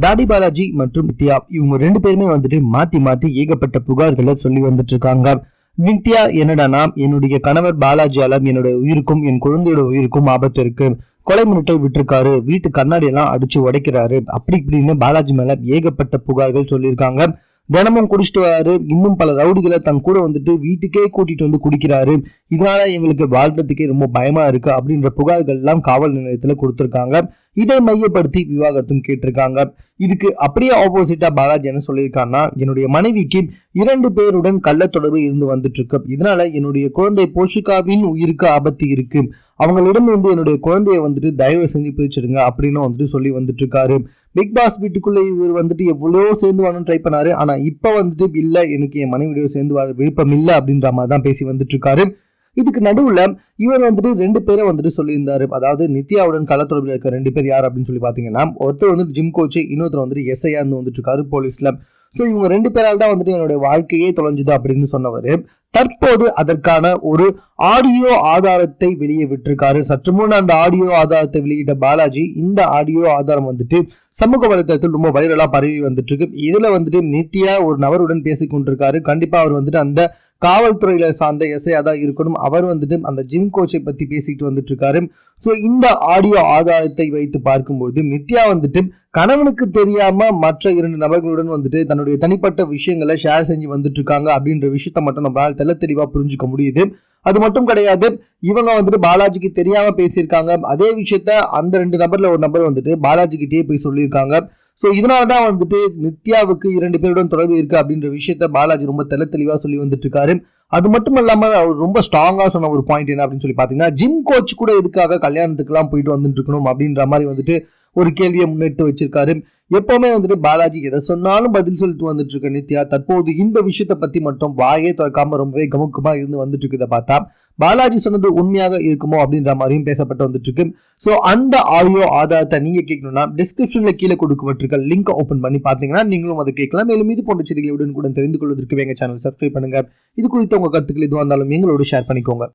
தாடி பாலாஜி மற்றும் நித்யா இவங்க ரெண்டு பேருமே வந்துட்டு மாத்தி மாத்தி ஏகப்பட்ட புகார்களை சொல்லி வந்துட்டு இருக்காங்க நித்யா என்னடானா என்னுடைய கணவர் பாலாஜியால என்னோட உயிருக்கும் என் குழந்தையோட உயிருக்கும் ஆபத்து இருக்கு. கொலை மிரட்டல் விட்டுருக்காரு. வீட்டு கண்ணாடி எல்லாம் அடிச்சு உடைக்கிறாரு. அப்படி இப்படின்னு பாலாஜி மேல ஏகப்பட்ட புகார்கள் சொல்லியிருக்காங்க. தினமும் குடிச்சிட்டு வராரு. இன்னும் பல ரவுடிகளை தன் கூட வந்துட்டு வீட்டுக்கே கூட்டிட்டு வந்து குடிக்கிறாரு. இதனால எங்களுக்கு வாழ்றதுக்கே ரொம்ப பயமா இருக்கு அப்படின்ற புகார்கள் எல்லாம் காவல் நிலையத்துல கொடுத்துருக்காங்க. இதை மையப்படுத்தி விவாகரத்தும் கேட்டிருக்காங்க. இதுக்கு அப்படியே ஆப்போசிட்டா பாலாஜி என்ன சொல்லியிருக்காங்கன்னா என்னுடைய மனைவிக்கு இரண்டு பேருடன் கள்ள தொடர்பு இருந்து வந்துட்டு இருக்கு இதனால என்னுடைய குழந்தை போஷிகாவின் உயிருக்கு ஆபத்து இருக்கு. அவங்களிடம் வந்து என்னுடைய குழந்தைய வந்துட்டு தயவு செஞ்சு பிரிச்சிடுங்க அப்படின்னு வந்துட்டு சொல்லி வந்துட்டு இருக்காரு பிக் பாஸ் வீட்டுக்குள்ள இவர் வந்துட்டு எவ்வளோ சேர்ந்து வாழணும்னு ட்ரை பண்ணாரு. ஆனா இப்ப வந்துட்டு இல்லை எனக்கு என் மனைவியோட சேர்ந்து வர விருப்பம் இல்லை அப்படின்ற மாதிரி தான் பேசி வந்துட்டு இருக்காரு இதுக்கு நடுவில் இவர் வந்துட்டு ரெண்டு பேரை வந்துட்டு சொல்லியிருந்தாரு. அதாவது நித்யாவுடன் களத்தொடர்பில் இருக்க ரெண்டு பேர் யார் அப்படின்னு சொல்லி பார்த்தீங்கன்னா ஒருத்தர் வந்துட்டு ஜிம் கோச்சு இன்னொருத்தர் வந்துட்டு எஸ்ஐயா இருந்து வந்துட்டு இருக்காரு போலீஸில். ஸோ இவங்க ரெண்டு பேரால் தான் வந்துட்டு என்னுடைய வாழ்க்கையே தொலைஞ்சுது அப்படின்னு சொன்னவர். தற்போது அதற்கான ஒரு ஆடியோ ஆதாரத்தை வெளியே விட்டிருக்காரு. சற்று முன் அந்த ஆடியோ ஆதாரத்தை வெளியிட்ட பாலாஜி இந்த ஆடியோ ஆதாரம் வந்துட்டு சமூக வலைதளத்தில் ரொம்ப வைரலாக பரவி வந்துட்டு இருக்கு. இதில் வந்துட்டு நித்யா ஒரு நபருடன் பேசிக்கொண்டிருக்காரு. கொண்டிருக்காரு அவர் வந்துட்டு அந்த காவல்துறையில சார்ந்த எஸ்ஐயா தான் இருக்கணும். அவர் வந்துட்டு அந்த ஜிம் கோச்சை பத்தி பேசிட்டு வந்துட்டு இருக்காரு ஸோ இந்த ஆடியோ ஆதாரத்தை வைத்து பார்க்கும்போது நித்யா வந்துட்டு கணவனுக்கு தெரியாம மற்ற இரண்டு நபர்களுடன் வந்துட்டு தன்னுடைய தனிப்பட்ட விஷயங்களை ஷேர் செஞ்சு வந்துட்டு இருக்காங்க அப்படின்ற விஷயத்த மட்டும் நம்மளால் தெள்ள தெளிவா புரிஞ்சுக்க முடியுது. அது மட்டும் கிடையாது இவங்க வந்துட்டு பாலாஜிக்கு தெரியாம பேசியிருக்காங்க. அதே விஷயத்த அந்த ரெண்டு நபர்ல ஒரு நபர் வந்துட்டு பாலாஜிகிட்டேயே போய் சொல்லியிருக்காங்க. ஸோ இதனால தான் வந்துட்டு நித்யாவுக்கு இரண்டு பேருடன் தொடர்பு இருக்கு அப்படின்ற விஷயத்த பாலாஜி ரொம்ப தெல தெளிவாக சொல்லி வந்துட்டு இருக்காரு அது மட்டும் இல்லாமல் அவர் ரொம்ப ஸ்ட்ராங்காக சொன்ன ஒரு பாயிண்ட் என்ன அப்படின்னு சொல்லி பார்த்தீங்கன்னா ஜிம் கோச் கூட எதுக்காக கல்யாணத்துக்குலாம் போயிட்டு வந்துட்டு இருக்கணும் அப்படின்ற மாதிரி வந்துட்டு ஒரு கேள்வியை முன்னெடுத்து வச்சிருக்காரு. எப்பவுமே வந்துட்டு பாலாஜி எதை சொன்னாலும் பதில் சொல்லிட்டு வந்துட்டு இருக்க நித்யா தற்போது இந்த விஷயத்தை பத்தி மட்டும் வாயே திறக்காம ரொம்பவே கமுக்கமாக இருந்து வந்துட்டு இருக்கதை பார்த்தா பாலாஜி சொன்னது உண்மையாக இருக்குமோ அப்படின்ற மாதிரியும் பேசப்பட்டு வந்துட்டு இருக்கு ஸோ அந்த ஆடியோ ஆதாரத்தை நீங்க கேட்கணும்னா டிஸ்கிரிப்ஷன்ல கீழே கொடுக்கப்பட்டிருக்க லிங்க் ஓப்பன் பண்ணி பார்த்தீங்கன்னா நீங்களும் அதை கேட்கலாம். மேலும் இது போன்ற செய்திகளை கூட தெரிந்து கொள்வதற்கு எங்க சேனல் சப்ஸ்கிரைப் பண்ணுங்க. இது குறித்த உங்க கருத்துக்கள் எதுவாக இருந்தாலும் எங்களோட ஷேர் பண்ணிக்கோங்க.